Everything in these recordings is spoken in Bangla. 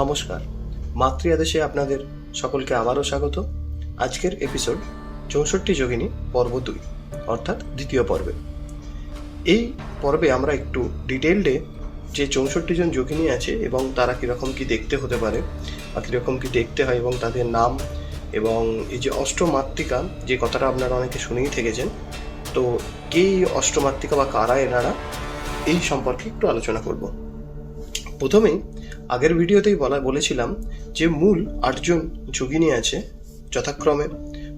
নমস্কার। মাতৃ আদেশে আপনাদের সকলকে আবারও স্বাগত। আজকের এপিসোড চৌষট্টি যোগিনী পর্ব দুই, অর্থাৎ দ্বিতীয় পর্বে। এই পর্বে আমরা একটু ডিটেলডে যে চৌষট্টি জন যোগিনী আছে এবং তারা কীরকম কি দেখতে হতে পারে বা কীরকম কি দেখতে হয় এবং তাদের নাম এবং এই যে অষ্টমাতৃকা, যে কথাটা আপনারা অনেকে শুনেই থেকেছেন, তো কে অষ্টমাতৃকা বা কারা এনারা, এই সম্পর্কে একটু আলোচনা করব। প্রথমেই আগের ভিডিওতেই বলা বলেছিলাম যে মূল আটজন যোগিনী আছে যথাক্রমে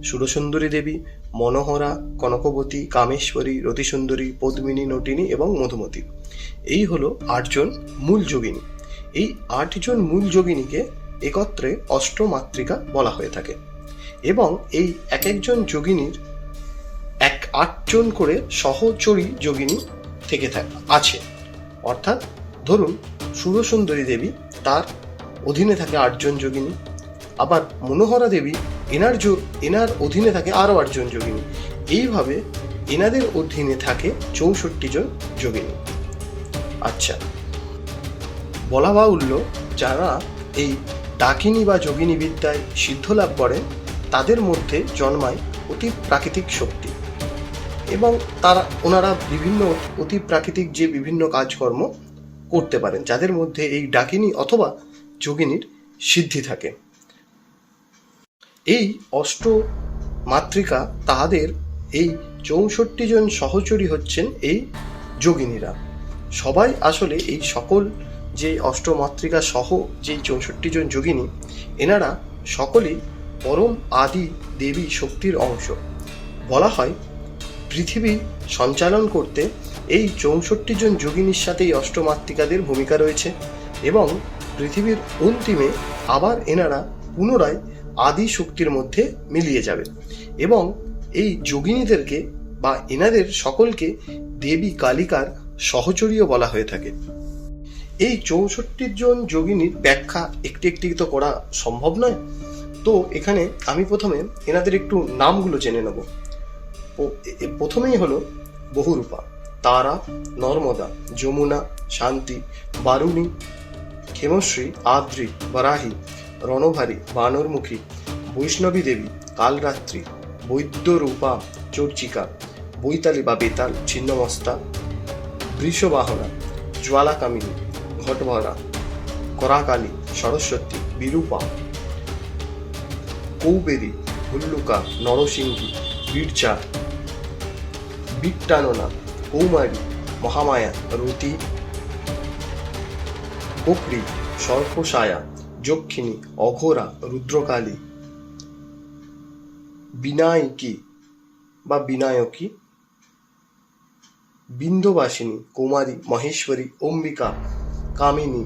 সুরসুন্দরী দেবী, মনোহরা, কনকবতী, কামেশ্বরী, রতিসুন্দরী, পদ্মিনী, নটিনী এবং মধুমতী। এই হলো আটজন মূল যোগিনী। এই আটজন মূল যোগিনীকে একত্রে অষ্টমাতৃকা বলা হয়ে থাকে এবং এই এক একজন যোগিনীর এক আটজন করে সহচরী যোগিনী থেকে থাকে আছে। অর্থাৎ ধরুন সুরসুন্দরী দেবী, তার অধীনে থাকে আটজন যোগিনী। আবার মনোহরা দেবী, এনার জো, এনার অধীনে থাকে আরও আটজন যোগিনী। এইভাবে এনাদের অধীনে থাকে চৌষট্টি জন যোগিনী। আচ্ছা বলা বাহুল্য, যারা এই ডাকিনী বা যোগিনী বিদ্যায় সিদ্ধ লাভ করেন, তাদের মধ্যে জন্মায় অতি প্রাকৃতিক শক্তি এবং তারা, ওনারা বিভিন্ন অতি প্রাকৃতিক যে বিভিন্ন কাজকর্ম করতে পারেন, যাদের মধ্যে এই ডাকিনী অথবা যোগিনীর সিদ্ধি থাকে। এই অষ্ট মাতৃকা তাহাদের এই চৌষট্টি জন সহচরী হচ্ছেন এই যোগিনীরা। সবাই আসলে এই সকল যে অষ্টমাতৃকা সহ যে চৌষট্টি জন যোগিনী, এনারা সকলেই পরম আদি দেবী শক্তির অংশ। বলা হয়, পৃথিবী সঞ্চালন করতে এই চৌষট্টি জন যোগিনীর সাথে এই অষ্টমাতৃকাদের ভূমিকা রয়েছে এবং পৃথিবীর অন্তিমে আবার এনারা পুনরায় আদি শক্তির মধ্যে মিলিয়ে যাবে এবং এই যোগিনীদেরকে বা এনাদের সকলকে দেবী কালিকার সহচরীয় বলা হয়ে থাকে। এই চৌষট্টি জন যোগিনীর ব্যাখ্যা একটি একটি তো করা সম্ভব নয়। তো এখানে আমি প্রথমে এনাদের একটু নামগুলো জেনে নেব। প্রথমেই হলো বহুরূপা। তারা, নর্মদা, যমুনা, শান্তি, বারুণী, ক্ষেমশ্রী, আদ্রি, বারাহি, রণভারী, বানরমুখী, বৈষ্ণবী দেবী, কালরাত্রি বৈদ্যরূপা চর্চিকা, বৈতালি বা বেতাল, ছিন্নমস্তা, বৃষবাহনা, জ্বালাকামিনী, ঘটভরা, করাকালী, সরস্বতী, বিরূপা, কৌবেরী, হুল্লুকা, নরসিংহী, বীরচা, বিট্টাননা কৌমারী মহামায়া রতি বকরি সর্পসায়া, যক্ষিণী, অঘোরা, রুদ্রকালী, বিনায়কী বা বিনায়কী, বিন্দবাসিনী, কুমারী, মহেশ্বরী, অম্বিকা, কামিনী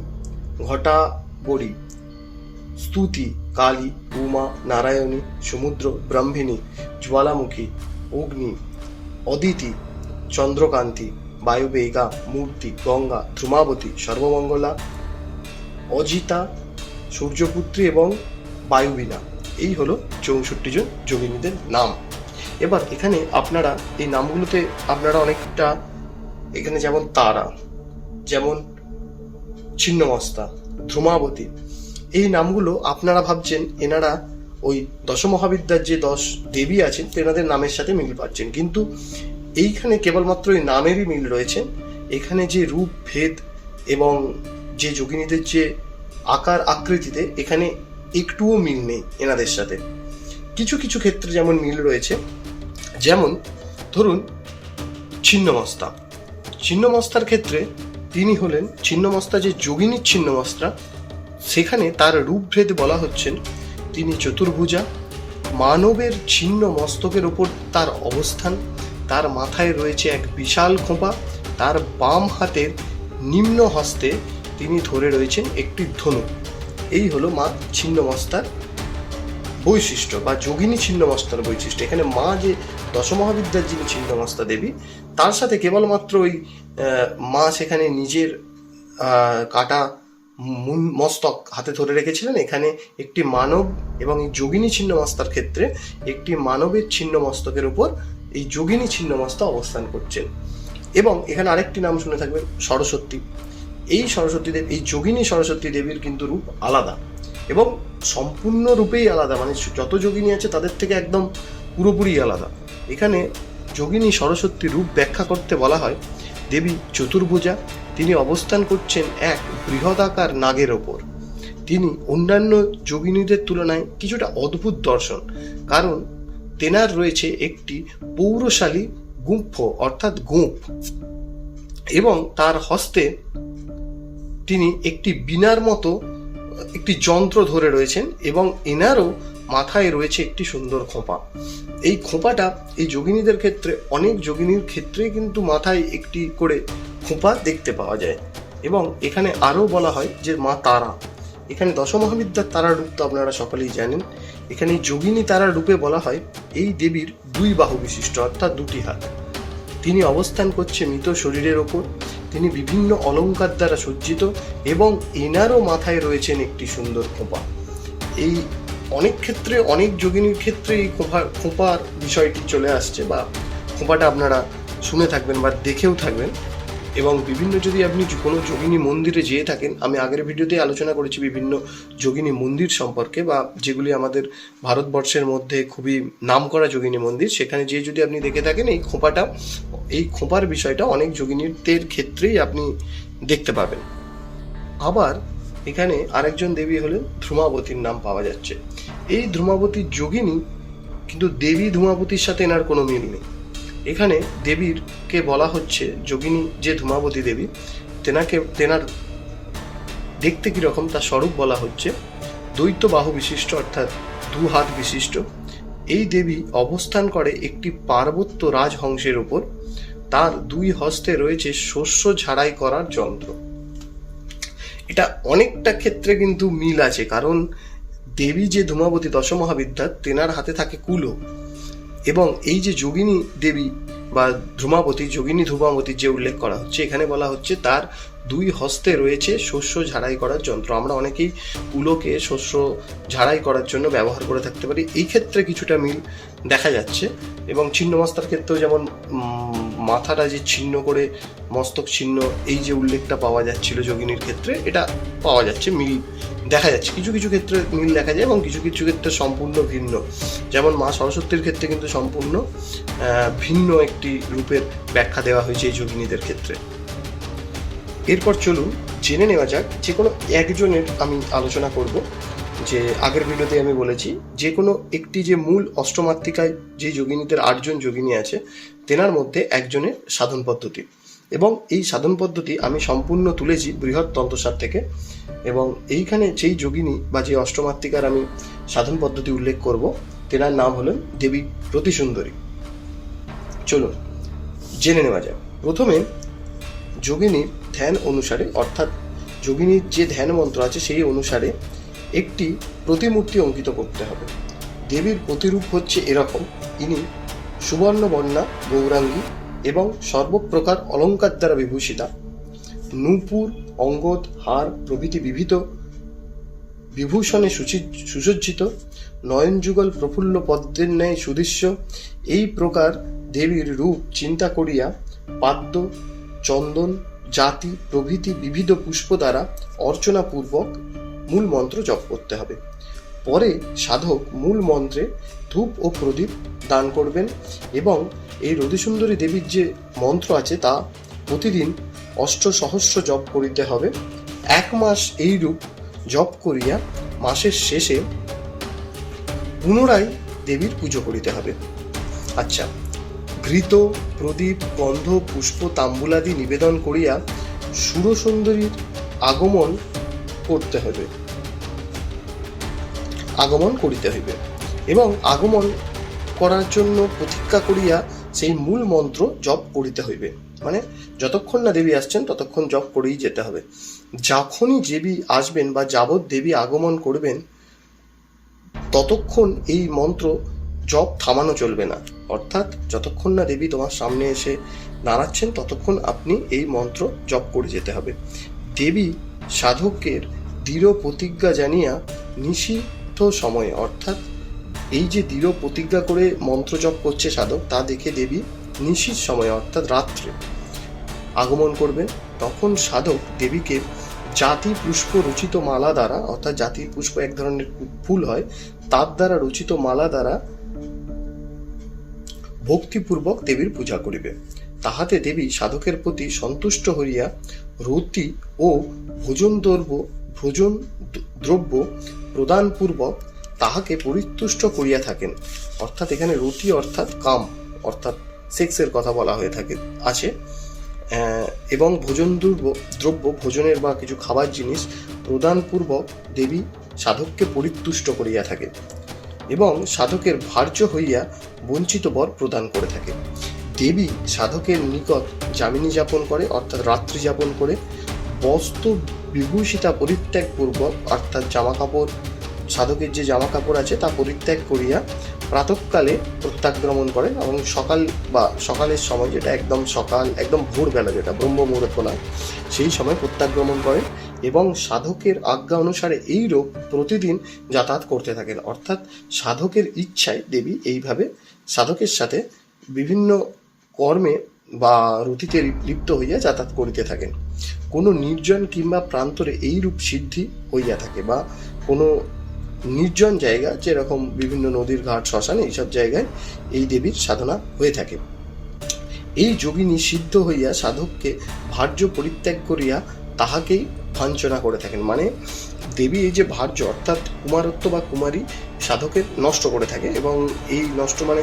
ঘটাবরী স্তুতি, কালী, উমা, নারায়ণী সমুদ্র ব্রাহ্মিণী, জ্বালামুখী, অগ্নি, অদিতি চন্দ্রকান্তি, বায়ুবেগা, মূর্তি, গঙ্গা, ধ্রুমাবতী, সর্বমঙ্গলা, অজিতা, সূর্যপুত্রী এবং বায়ুবীণা। এই হলো চৌষট্টি জন যোগিনীদের নাম। এবার এখানে আপনারা এই নামগুলোতে আপনারা অনেকটা এখানে যেমন তারা, যেমন ছিন্নমস্তা, ধ্রুমাবতী, এই নামগুলো আপনারা ভাবছেন এনারা ওই দশমহাবিদ্যার যে দশ দেবী আছেন তেনাদের নামের সাথে মিল পাচ্ছেন। কিন্তু এইখানে কেবলমাত্র এই নামেরই মিল রয়েছে। এখানে যে রূপ, ভেদ এবং যে যোগিনীদের যে আকার, আকৃতিতে এখানে একটুও মিল নেই এনাদের সাথে। কিছু কিছু ক্ষেত্রে যেমন মিল রয়েছে, যেমন ধরুন ছিন্নমস্তা। ছিন্নমস্তার ক্ষেত্রে তিনি হলেন, ছিন্নমস্তা যে যোগিনীর ছিন্নমস্তা, সেখানে তার রূপভেদ বলা হচ্ছেন তিনি চতুর্ভুজা। মানবের ছিন্ন মস্তকের ওপর তার অবস্থান তার মাথায় রয়েছে এক বিশাল খোঁপা। তার বাম হাতের নিম্ন হস্তে তিনি ধরে রয়েছেন একটি ধনু। এই হলো মা ছিন্নমস্তার বৈশিষ্ট্য বা যোগিনী ছিন্নমস্তার বৈশিষ্ট্য। এখানে মা যে দশমহাবিদ্যার যিনি ছিন্নমস্তা দেবী, তার সাথে কেবলমাত্র ওই মা সেখানে নিজের কাটা মস্তক হাতে ধরে রেখেছিলেন। এখানে একটি মানব এবং যোগিনী ছিন্নমস্তার ক্ষেত্রে একটি মানবের ছিন্ন মস্তকের উপর এই যোগিনী ছিন্নমস্তা অবস্থান করছেন। এবং এখানে আরেকটি নাম শুনে থাকবেন, সরস্বতী। এই সরস্বতী দেব, এই যোগিনী সরস্বতী দেবীর কিন্তু রূপ আলাদা এবং সম্পূর্ণ রূপেই আলাদা। মানে যত যোগিনী আছে তাদের থেকে একদম পুরোপুরি আলাদা। এখানে যোগিনী সরস্বতী রূপ ব্যাখ্যা করতে বলা হয় দেবী চতুর্ভুজা। তিনি অবস্থান করছেন এক বৃহদাকার নাগের ওপর। তিনি অন্যান্য যোগিনীদের তুলনায় কিছুটা অদ্ভুত দর্শন। কারণ তেনার রয়েছে একটি পৌরশালী গুম্ফ, অর্থাৎ গোঁফ। এবং তার হস্তে তিনি একটি বিনার মতো, একটি যন্ত্র ধরে রয়েছেন এবং এনারও মাথায় রয়েছে একটি সুন্দর খোঁপা। এই খোঁপাটা এই যোগিনীদের ক্ষেত্রে, অনেক যোগিনীর ক্ষেত্রে কিন্তু মাথায় একটি করে খোঁপা দেখতে পাওয়া যায়। এবং এখানে আরও বলা হয় যে মা তারা। এখানে দশমহাবিদ্যার তারার রূপ তো আপনারা সকলেই জানেন। এখানে যোগিনী তারার রূপে বলা হয়, এই দেবীর দুই বাহু বিশিষ্ট, অর্থাৎ দুটি হাত। তিনি অবস্থান করছে মৃত শরীরের ওপর, তিনি বিভিন্ন অলঙ্কার দ্বারা সজ্জিত এবং এনারও মাথায় রয়েছেন একটি সুন্দর খোঁপা। এই অনেক ক্ষেত্রে, অনেক যোগিনীর ক্ষেত্রে এই খোঁপা, খোঁপার বিষয়টি চলে আসছে বা খোঁপাটা আপনারা শুনে থাকবেন বা দেখেও থাকবেন। এবং বিভিন্ন যদি আপনি কোনো যোগিনী মন্দিরে যেয়ে থাকেন, আমি আগের ভিডিওতে আলোচনা করেছি বিভিন্ন যোগিনী মন্দির সম্পর্কে বা যেগুলি আমাদের ভারতবর্ষের মধ্যে খুবই নামকরা যোগিনী মন্দির, সেখানে যেয়ে যদি আপনি দেখে থাকেন, এই খোঁপাটা, এই খোঁপার বিষয়টা অনেক যোগিনীদের ক্ষেত্রেই আপনি দেখতে পাবেন। আবার এখানে আরেকজন দেবী হলেন ধ্রুমাবতীর নাম পাওয়া যাচ্ছে। এই ধ্রুমাবতীর যোগিনী কিন্তু দেবী ধূমাবতীর সাথে এনার কোনো মিল নেই। এখানে দেবীরকে বলা হচ্ছে যোগিনী যে ধূমাবতী দেবী, তেনাকে, তেনার দেখতে কীরকম তার স্বরূপ বলা হচ্ছে দ্বৈত বাহু বিশিষ্ট অর্থাৎ দু হাত বিশিষ্ট। এই দেবী অবস্থান করে একটি পার্বত্য রাজহংসের ওপর। তার দুই হস্তে রয়েছে শস্য ঝাড়াই করার যন্ত্র। এটা অনেকটা ক্ষেত্রে কিন্তু মিল আছে, কারণ দেবী যে ধূমাবতী দশমহাবিদ্যা তেনার হাতে থাকে কুলো। এবং এই যে যোগিনী দেবী বা ধ্রুমাবতী যোগিনী ধূমাবতীর যে উল্লেখ করা হচ্ছে, এখানে বলা হচ্ছে তার দুই হস্তে রয়েছে শস্য ঝাড়াই করার যন্ত্র। আমরা অনেকেই কুলোকে শস্য ঝাড়াই করার জন্য ব্যবহার করে থাকতে পারি। এই ক্ষেত্রে কিছুটা মিল দেখা যাচ্ছে এবং ছিন্নমস্তার ক্ষেত্রেও যেমন মাথাটা যে ছিন্ন করে মস্তক ছিন্ন, এই যে উল্লেখটা পাওয়া যাচ্ছিল যোগিনীর ক্ষেত্রে, এটা পাওয়া যাচ্ছে, মিল দেখা যাচ্ছে। কিছু কিছু ক্ষেত্রে মিল দেখা যায় এবং কিছু কিছু ক্ষেত্রে সম্পূর্ণ ভিন্ন। যেমন মা সরস্বতীর ক্ষেত্রে কিন্তু সম্পূর্ণ ভিন্ন একটি রূপের ব্যাখ্যা দেওয়া হয়েছে এই যোগিনীদের ক্ষেত্রে। এরপর চলুন, জেনে নেওয়া যাক যে কোনো একজনের আমি আলোচনা করব যে আগের ভিডিওতে আমি বলেছি, যে কোনো একটি যে মূল অষ্টমাত্রিকায় যে যোগিনীদের আটজন যোগিনী আছে, তেনার মধ্যে একজনের সাধন পদ্ধতি। এবং এই সাধন পদ্ধতি আমি সম্পূর্ণ তুলেছি বৃহৎ তন্ত্রসার থেকে। এবং এইখানে যেই যোগিনী বা যে অষ্টমাত্রিকার আমি সাধন পদ্ধতি উল্লেখ করব, তেনার নাম হলেন দেবী প্রতিসুন্দরী। চলুন, জেনে নেওয়া যাক। প্রথমে যোগিনীর ধ্যান অনুসারে, অর্থাৎ যোগিনীর যে ধ্যান মন্ত্র আছে সেই অনুসারে একটি প্রতিমূর্তি অঙ্কিত করতে হবে। দেবীর প্রতিরূপ হচ্ছে এরকম, ইনি সুবর্ণ বর্ণা গৌরাঙ্গী এবং সর্বপ্রকার অলঙ্কার দ্বারা বিভূষিতা। নূপুর, অঙ্গদ, হার প্রভৃতি বিবিধ বিভূষণে সুসজ্জিত। নয়নযুগল প্রফুল্ল পদ্মের ন্যায় সুদৃশ্য। এই প্রকার দেবীর রূপ চিন্তা করিয়া পাদ্য, চন্দন, জাতি প্রভৃতি বিবিধ পুষ্প দ্বারা অর্চনাপূর্বক মূল মন্ত্র জপ করতে হবে। পরে সাধক মূল মন্ত্রে ধূপ ও প্রদীপ দান করবেন এবং এই রতিসুন্দরী দেবীর যে মন্ত্র আছে তা প্রতিদিন অষ্ট সহস্র জপ করিতে হবে। এক মাস এই রূপ জপ করিয়া মাসের শেষে পুনরায় দেবীর পুজো করিতে হবে। আচ্ছা ঘৃত, প্রদীপ, গন্ধ, পুষ্প, তাম্বুলাদি নিবেদন করিয়া সুরসুন্দরীর আগমন করতে হবে। আগমন করিতে হইবে এবং আগমন করার জন্য প্রতীক্ষা করিয়া সেই মূল মন্ত্র জপ করিতে হইবে। মানে যতক্ষণ না দেবী আসছেন, ততক্ষণ জপ করেই যেতে হবে। যখনই দেবী আসবেন বা যাবৎ দেবী আগমন করবেন, ততক্ষণ এই মন্ত্র জপ থামানো চলবে না। অর্থাৎ যতক্ষণ না দেবী তোমার সামনে এসে দাঁড়াচ্ছেন, ততক্ষণ আপনি এই মন্ত্র জপ করে যেতে হবে। দেবী সাধকের দৃঢ় প্রতিজ্ঞা জানিয়া নিষিদ্ধ সময়ে, অর্থাৎ এই যে দৃঢ় প্রতিজ্ঞা করে মন্ত্র জপ করছে সাধক, তা দেখে দেবী নিশির সময়ে, অর্থাৎ রাত্রে আগমন করবেন। তখন সাধক দেবীকে জাতি পুষ্প রচিত মালা দ্বারা, অর্থাৎ জাতি পুষ্প এক ধরনের ফুল হয়, তার দ্বারা রচিত মালা দ্বারা ভক্তিপূর্বক দেবীর পূজা করিবে। তাহাতে দেবী সাধকের প্রতি সন্তুষ্ট হইয়া রতি ও ভোজন দ্রব্য ভোজন দ্রব্য প্রদানপূর্বক তাহাকে পরিতুষ্ট করিয়া থাকেন। অর্থাৎ এখানে রুটি অর্থাৎ কাম, অর্থাৎ সেক্সের কথা বলা হয়ে থাকে, আছে। এবং ভোজন দ্রব্য দ্রব্য, ভোজনের বা কিছু খাবার জিনিস প্রদানপূর্বক দেবী সাধককে পরিতুষ্ট করিয়া থাকে এবং সাধকের ভার্য হইয়া বঞ্চিত বর প্রদান করে থাকে। দেবী সাধকের নিকট যামিনী যাপন করে, অর্থাৎ রাত্রি যাপন করে, বস্ত্র বিভূষিতা পরিত্যাগ পূর্বক অর্থাৎ জামা কাপড় সাধকের যে জামা কাপড় আছে তা পরিত্যাগ করিয়া প্রাতকালে প্রত্যাগ্রমণ করেন এবং সকাল বা সকালের সময় যেটা একদম সকাল, একদম ভোরবেলা যেটা ব্রহ্ম মুহূর্ত নয়, সেই সময় প্রত্যাগ্রমণ করেন এবং সাধকের আজ্ঞা অনুসারে এই রোগ প্রতিদিন যাতায়াত করতে থাকেন। অর্থাৎ সাধকের ইচ্ছায় দেবী এইভাবে সাধকের সাথে বিভিন্ন কর্মে বা রতিতে লিপ্ত হইয়া যাতায়াত করিতে থাকেন। কোনো নির্জন কিংবা প্রান্তরে এইরূপ সিদ্ধি হইয়া থাকে বা কোনো নির্জন জায়গা, যেরকম বিভিন্ন নদীর ঘাট, শ্মশান, এইসব জায়গায় এই দেবীর সাধনা হয়ে থাকে। এই যোগিনী সিদ্ধ হইয়া সাধককে ভার্য পরিত্যাগ করিয়া তাহাকেই ভাঞ্চনা করে থাকেন। মানে দেবী এই যে ভার্য, অর্থাৎ কুমারত্ব বা কুমারী সাধকের নষ্ট করে থাকে এবং এই নষ্ট মানে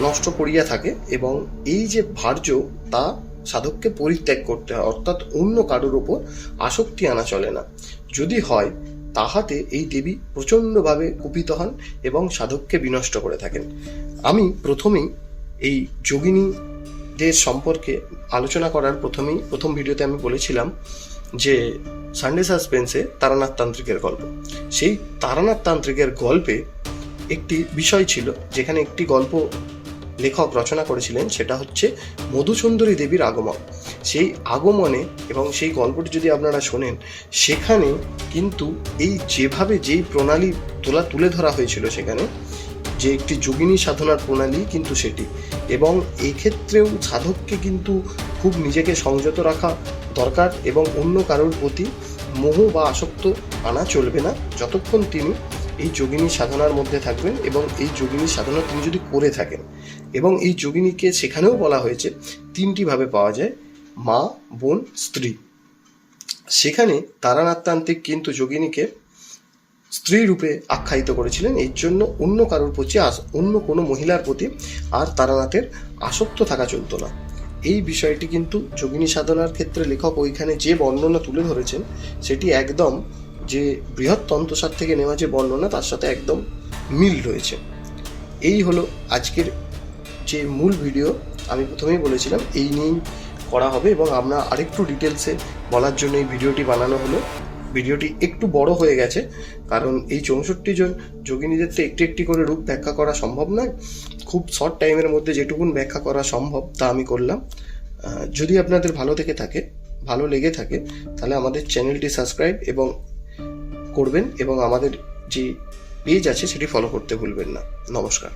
নষ্ট করিয়া থাকে এবং এই যে ভার্য, তা সাধককে পরিত্যাগ করতে হয়। অর্থাৎ অন্য কারোর ওপর আসক্তি আনা চলে না। যদি হয় তাহাতে এই দেবী প্রচণ্ডভাবে কুপিত হন এবং সাধককে বিনষ্ট করে থাকেন। আমি প্রথমেই এই যোগিনীদের সম্পর্কে আলোচনা করার প্রথমেই প্রথম ভিডিওতে আমি বলেছিলাম যে সানডে সাসপেন্সে তারানাথ তান্ত্রিকের গল্প। সেই তারানাথ তান্ত্রিকের গল্পে একটি বিষয় ছিল, যেখানে একটি গল্প লেখক রচনা করেছিলেন সেটা হচ্ছে মধুসুন্দরী দেবীর আগমন। সেই আগমনে এবং সেই গল্পটি যদি আপনারা শোনেন, সেখানে কিন্তু এই যেভাবে যেই প্রণালী তোলা, তুলে ধরা হয়েছিল সেখানে, যে একটি যোগিনী সাধনার প্রণালী কিন্তু সেটি। এবং এক্ষেত্রেও সাধককে কিন্তু খুব নিজেকে সংযত রাখা দরকার এবং অন্য কারোর প্রতি মোহ বা আসক্ত আনা চলবে না। যতক্ষণ তিনি এই যোগিনী সাধনার মধ্যে থাকবেন এবং এই যোগিনী সাধনা তিনি যদি করে থাকেন এবং এই যোগিনীকে সেখানেও বলা হয়েছে, তিনটি ভাবে পাওয়া যায়, মা, বোন, স্ত্রী। সেখানে তারানাথতান্ত্রিক কিন্তু যোগিনীকে স্ত্রী রূপে আখ্যায়িত করেছিলেন, এর জন্য অন্য কারোর প্রতি অন্য কোনো মহিলার প্রতি আর তারানাথের আসক্ত থাকা চলতো না। এই বিষয়টি কিন্তু যোগিনী সাধনার ক্ষেত্রে লেখক ওইখানে যে বর্ণনা তুলে ধরেছেন, সেটি একদম যে বৃহৎ তন্ত্রসার থেকে নেওয়া যে বর্ণনা, তার সাথে একদম মিল রয়েছে। এই হলো আজকের যে মূল ভিডিও আমি প্রথমেই বলেছিলাম, এই নিয়েই করা হবে এবং আমরা আরেকটু ডিটেলসে বলার জন্য এই ভিডিওটি বানানো হলো। ভিডিওটি একটু বড় হয়ে গেছে, কারণ এই চৌষট্টি জন যোগিনীদের তো একটি একটি করে রূপ ব্যাখ্যা করা সম্ভব নয়। খুব শর্ট টাইমের মধ্যে যেটুকুন ব্যাখ্যা করা সম্ভব তা আমি করলাম। যদি আপনাদের ভালো থেকে থাকে, ভালো লেগে থাকে, তাহলে আমাদের চ্যানেলটি সাবস্ক্রাইব এবং করবেন এবং আমাদের যে পেজ আছে সেটি ফলো করতে ভুলবেন না। নমস্কার।